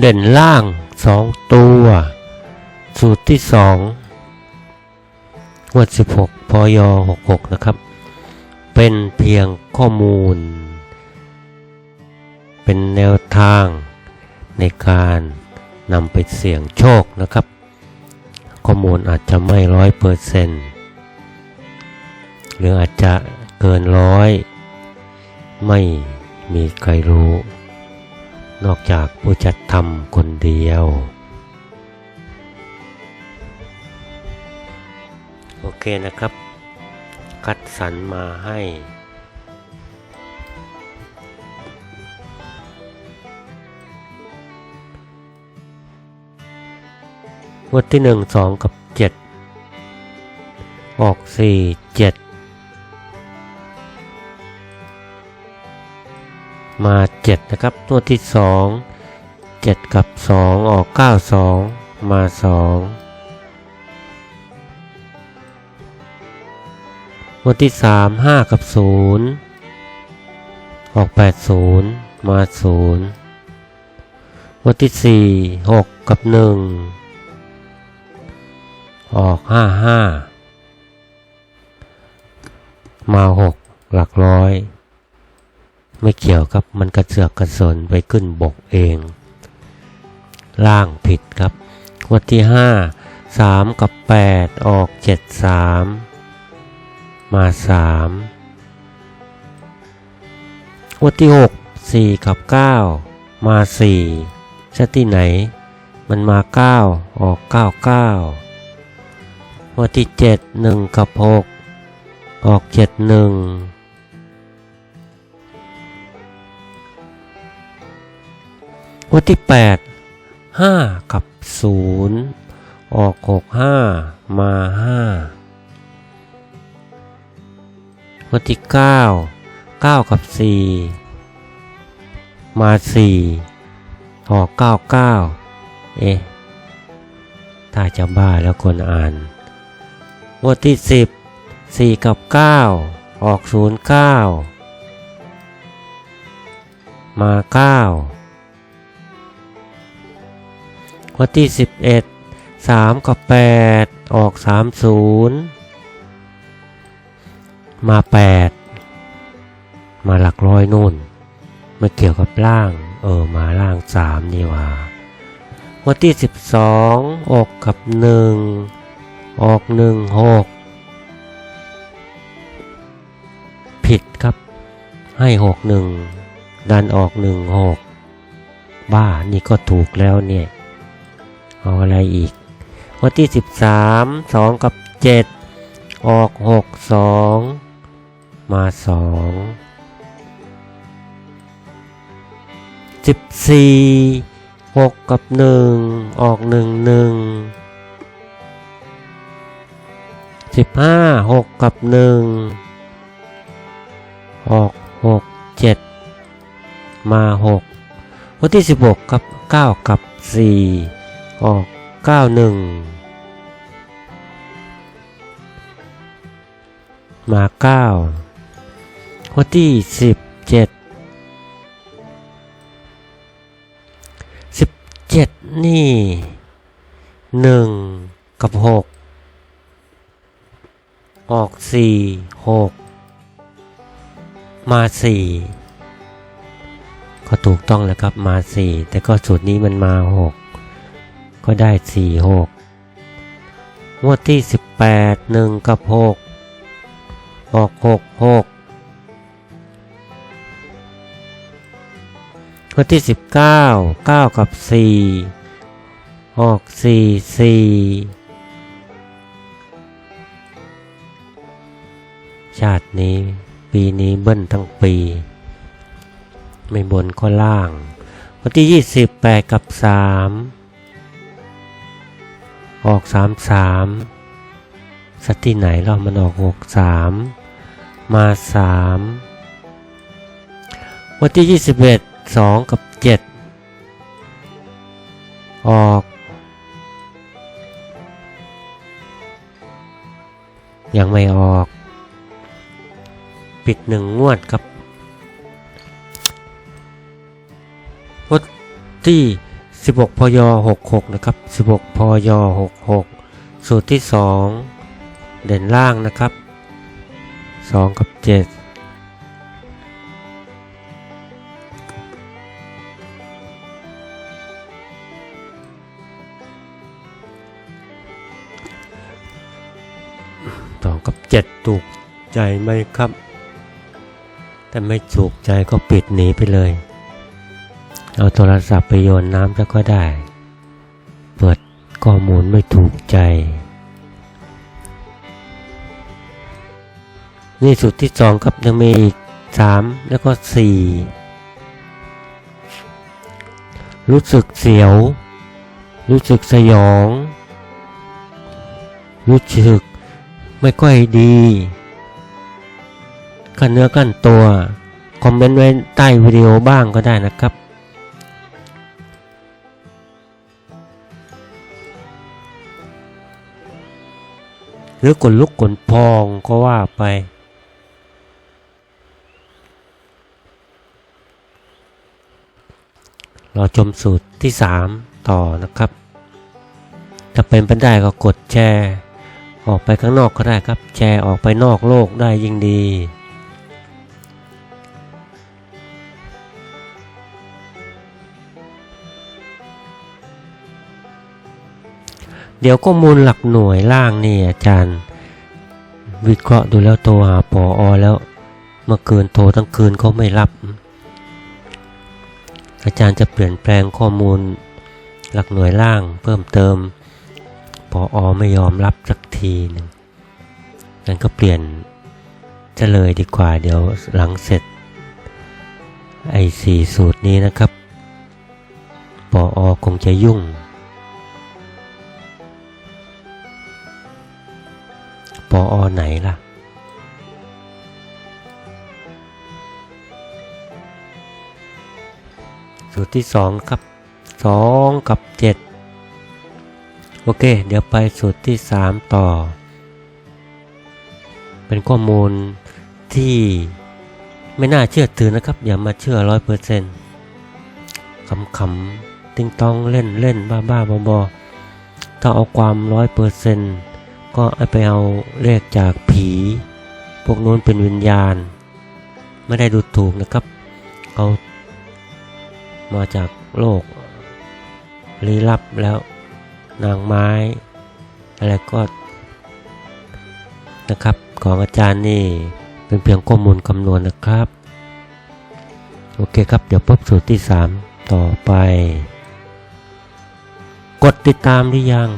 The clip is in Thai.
เด่นล่างสองตัว สูตรที่สองงวด 16พย66 นะครับ เป็นเพียงข้อมูล เป็นแนวทางในการนำไปเสี่ยงโชคนะครับ ข้อมูลอาจจะไม่ร้อยเปอร์เซนต์หรืออาจจะเกินร้อย ไม่มีใครรู้ นอกจากผู้จัดทำคนเดียว โอเคนะครับ คัดสรรมาให้วดที่หนึ่งสองกับเจ็ดออกสี่เจ็ดมา เจ็ดนะครับงวที่สองเจ็ดกับสองออกเก้าสองมาสองงวที่สามห้ากับศูนย์ออกแปดศูนย์มาศูนย์งวที่สี่หกกับหนึ่งออกห้าห้ามาหกหลักร้อย ไม่เกี่ยวครับมันกระเสือกกระสนไปขึ้นบกเอง ล่างผิดครับวันที่ 5 3 กับ 8 ออก 7 3 มา 3 งวดที่ 6 4 กับ 9 มา 4 ชะที่ไหน มันมา 9 ออก 9 9วันที่ 7 1 กับ 6 ออก 7 1 วันที่แปดห้ากับศูนย์ออกหกห้ามาห้าวันที่เก้าเก้ากับสี่มาสี่ออกเก้าเก้าเอ๊ะ ถ้าจะบ้าแล้วคนอ่านงวดที่สิบสี่กับเก้าออกศูนย์เก้ามาเก้า วดที่สิบเอ็ดสามกับแปดออกสามศูนย์มาแปดมาหลักร้อยนู่น ไม่เกี่ยวกับล่าง เออ มาล่างสามนี่ว่าวันที่สิบสองออกกับหนึ่งออกหนึ่งหกผิดครับ ให้หกหนึ่งดันออกหนึ่งหกบ้า นี่ก็ถูกแล้วเนี่ย เอาอะไรอีก วันที่สิบสามสองกับเจ็ดออกหกสองมาสองสิบสี่หกกับหนึ่งออกหนึ่งหนึ่งสิบห้าหกกับหนึ่งออกหกเจ็ดมาหกวันที่สิบหกกับเก้ากับสี่ ออกเก้าหนึ่งมาเก้าวันที่สิบเจ็ดสิบเจ็ดนี่หนึ่งกับหกออกสี่หกมาสี่ก็ถูกต้องแล้วครับมาสี่แต่ก็สูตรนี้มันมาห ก็ได้สี่หกงวดที่สิบแปดหนึ่งกับหกออกหกหกวันที่สิบเก้าเก้ากับสี่ออกสี่สี่ชาตินี้ปีนี้เบิ้ลทั้งปี ไม่บนก็ล่าง วันที่ยี่สิบแปดกับสาม ออกสามสามสักที่ไหนเรามันออกหกสามมาสามวันที่ยี่สิบเอ็ดสองกับเจ็ดออกยังไม่ออก ปิดหนึ่งงวดครับงวดที่ 16พย66นะครับ16พย66 สูตรที่ 2 เด่นล่างนะครับ 2 กับ 7สองกับเจ็ดถูกใจไหมครับ แต่ไม่ถูกใจก็ปิดหนีไปเลย เอาโทรศัพท์ไปโยนน้ำซะก็ได้ เปิดข้อมูลไม่ถูกใจ นี่สุดที่สองครับยังมีอีกสามแล้วก็สี่รู้สึกเสียว รู้สึกสยอง รู้สึกไม่ค่อยดีกันเนื้อกันตัว คอมเมนต์ไว้ใต้วิดีโอบ้างก็ได้นะครับ หรือขนลุกขนพองก็ว่าไป เราชมสูตรที่ 3 ต่อนะครับ ถ้าเป็นไปได้ก็กดแชร์ ออกไปข้างนอกก็ได้ครับ แชร์ออกไปนอกโลกได้ยิ่งดี เดี๋ยวข้อมูลหลักหน่วยล่างนี่อาจารย์ วิเคราะห์ดูแล้วโทรหาปออแล้ว เมื่อคืนโทรทั้งคืนเขาไม่รับ อาจารย์จะเปลี่ยนแปลงข้อมูลหลักหน่วยล่าง เพิ่มเติมปออไม่ยอมรับสักทีหนึ่งงั้นก็เปลี่ยนจะเลยดีกว่าเดี๋ยวหลังเสร็จ ไอ้สี่สูตรนี้นะครับปออคงจะยุ่ง ปออไหนล่ะ สูตรที่สองครับสองกับเจ็ดโอเค เดี๋ยวไปสูตรที่3ต่อ เป็นข้อมูลที่ไม่น่าเชื่อถือนะครับ อย่ามาเชื่อร้อยเปอร์เซ็นต์ขำๆติ้งต้องเล่นเล่นบ้าบ้าบอบอๆถ้าเอาความร้อยเปอร์เซ็นต์ ก็ไปเอาเลขจากผี พวกนู้นเป็นวิญญาณ ไม่ได้ดูถูกนะครับ เอามาจากโลกลี้ลับแล้วนางไม้ อะไรก็นะครับของอาจารย์นี่เป็นเพียงข้อมูลคำนวณนะครับ โอเคครับ เดี๋ยวพบสูตรที่ 3 ต่อไป กดติดตามหรือยัง